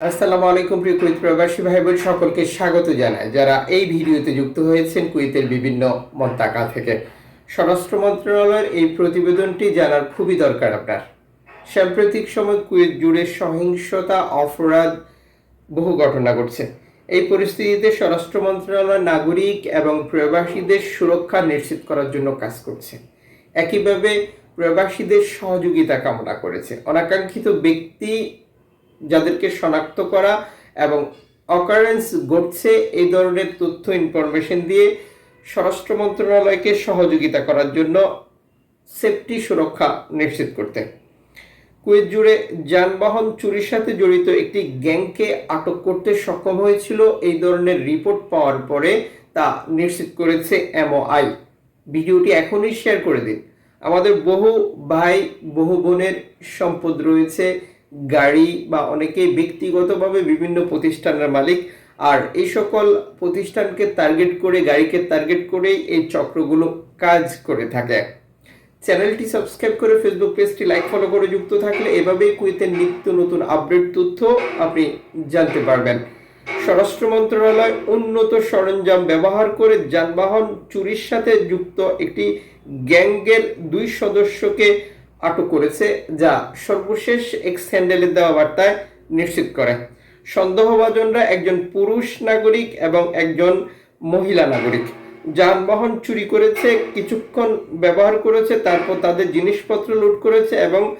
আসসালামু আলাইকুম প্রিয় কুইত প্রবাসী ভাই বোন সকলকে স্বাগত জানাই। যারা এই ভিডিওতে যুক্ত হয়েছেন কুইতের বিভিন্ন মন্তাকা থেকে, স্বরাষ্ট্র মন্ত্রণালয়ের এই প্রতিবেদনটি জানার খুবই দরকার আপনার। সাম্প্রতিক সময় কুয়েত জুড়ে সহিংসতা, অপরাধ, বহু ঘটনা ঘটছে। এই পরিস্থিতিতে স্বরাষ্ট্র মন্ত্রণালয় নাগরিক এবং প্রবাসীদের সুরক্ষা নিশ্চিত করার জন্য কাজ করছে। একইভাবে প্রবাসীদের সহযোগিতা কামনা করেছে। অনাকাঙ্ক্ষিত ব্যক্তি যাদেরকে শনাক্ত করা এবং অকারেন্স ঘটছে এই ধরনের তথ্য ইনফরমেশন দিয়ে স্বরাষ্ট্র মন্ত্রণালয়কে সহযোগিতা করার জন্য সেফটি সুরক্ষা নিশ্চিত করতে। কুয়েত জুড়ে যানবাহন চুরির সাথে জড়িত একটি গ্যাংকে আটক করতে সক্ষম হয়েছিল এই ধরনের রিপোর্ট পাওয়ার পরে তা নিশ্চিত করেছে এমওআই ভিডিওটি এখনই শেয়ার করে দিন। আমাদের বহু ভাই, বহু বোনের সম্পদ রয়েছে গাড়ি বা অনেকে ব্যক্তিগতভাবে বিভিন্ন প্রতিষ্ঠানের মালিক। আর এই সকল প্রতিষ্ঠানকে টার্গেট করে, গাড়িকে টার্গেট করেই এই চক্রগুলো কাজ করে থাকে। চ্যানেলটি সাবস্ক্রাইব করে ফেসবুক পেজটি লাইক ফলো করে যুক্ত থাকলে এভাবেই কুইতের নিত্য নতুন আপডেট তথ্য আপনি জানতে পারবেন। স্বরাষ্ট্র মন্ত্রণালয় উন্নত সরঞ্জাম ব্যবহার করে যানবাহন চুরির সাথে যুক্ত একটি গ্যাংয়ের দুই সদস্যকে আটক করেছে, যা সর্বশেষ এক্স দেওয়া বার্তায় নিশ্চিত করে। সন্দেহভাজনরা একজন পুরুষ নাগরিক এবং একজন মহিলা নাগরিক। যানবাহন চুরি করেছে, কিছুক্ষণ ব্যবহার করেছে, তারপর তাদের জিনিসপত্র লুট করেছে এবং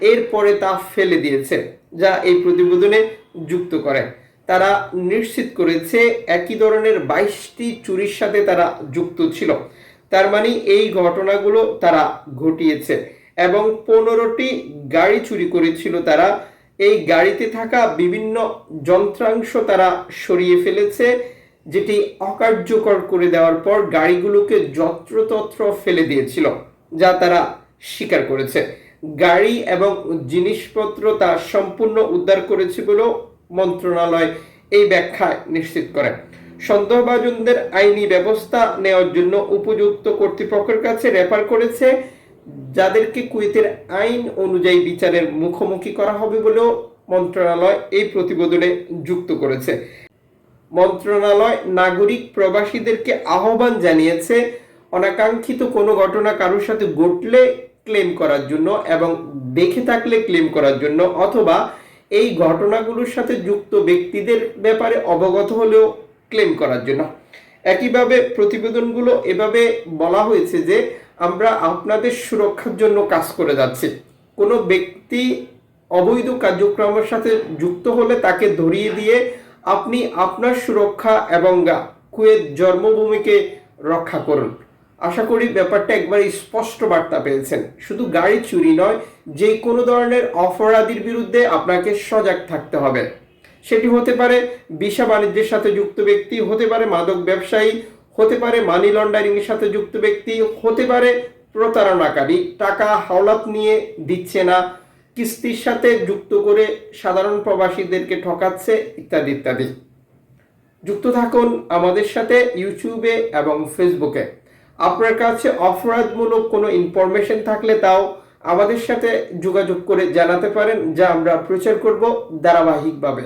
এরপরে তা ফেলে দিয়েছে, যা এই প্রতিবেদনে যুক্ত করে। তারা নিশ্চিত করেছে, একই ধরনের বাইশটি চুরির সাথে তারা যুক্ত ছিল। তার মানে এই ঘটনাগুলো তারা ঘটিয়েছে। এবং পনেরোটি গাড়ি চুরি করেছিল তারা। এই গাড়িতে থাকা বিভিন্ন যন্ত্রাংশ তারা সরিয়ে ফেলেছে, যেটি অকার্যকর করে দেওয়ার পর গাড়িগুলোকে যত্রতত্র ফেলে দিয়েছিল, যা তারা স্বীকার করেছে। গাড়ি এবং জিনিসপত্র তা সম্পূর্ণ উদ্ধার করেছে বলেও মন্ত্রণালয় এই ব্যাখ্যায় নিশ্চিত করে। সন্দেহভাজনদের আইনি ব্যবস্থা নেওয়ার জন্য উপযুক্ত কর্তৃপক্ষের কাছে রেফার করেছে যাদেরকে কুয়েতের আইন অনুযায়ী বিচারের মুখোমুখি করা হবে বলেও মন্ত্রণালয় এই প্রতিবেদনে যুক্ত করেছে। মন্ত্রণালয় নাগরিক প্রবাসীদেরকে আহ্বান জানিয়েছে, অনাকাঙ্ক্ষিত কোনো ঘটনা কারোর সাথে ঘটলে ক্লেম করার জন্য এবং দেখে থাকলে ক্লেম করার জন্য অথবা এই ঘটনাগুলোর সাথে যুক্ত ব্যক্তিদের ব্যাপারে অবগত হলেও ক্লেম করার জন্য। একইভাবে প্রতিবেদনগুলো এভাবে বলা হয়েছে যে আমরা আপনাদের সুরক্ষার জন্য কাজ করে যাচ্ছি। কোনো ব্যক্তি অবৈধ কার্যক্রমের সাথে যুক্ত হলে তাকে ধরিয়ে দিয়ে আপনি আপনার সুরক্ষা এবং কুয়েত জন্মভূমিকে রক্ষা করুন। আশা করি ব্যাপারটা একবার স্পষ্ট বার্তা পেয়েছেন। শুধু গাড়ি চুরি নয়, যে কোনো ধরনের অপরাধীর বিরুদ্ধে আপনাকে সজাগ থাকতে হবে। সেটি হতে পারে বিশা বাণিজ্যের সাথে যুক্ত ব্যক্তি, হতে পারে মাদক ব্যবসায়ী হতে পারে মানি লন্ডারিং এর সাথে যুক্ত ব্যক্তি, হতে পারে প্রতারণাকারী। টাকা হাওলাত নিয়ে দিচ্ছে না, কিস্তির সাথে যুক্ত করে সাধারণ প্রবাসীদেরকে ঠকাচ্ছে, ইত্যাদি ইত্যাদি। যুক্ত থাকুন আমাদের সাথে ইউটিউবে এবং ফেসবুকে আপনার কাছে অপরাধমূলক কোনো ইনফরমেশন থাকলে তাও আমাদের সাথে যোগাযোগ করে জানাতে পারেন, যা আমরা প্রচার করব ধারাবাহিকভাবে।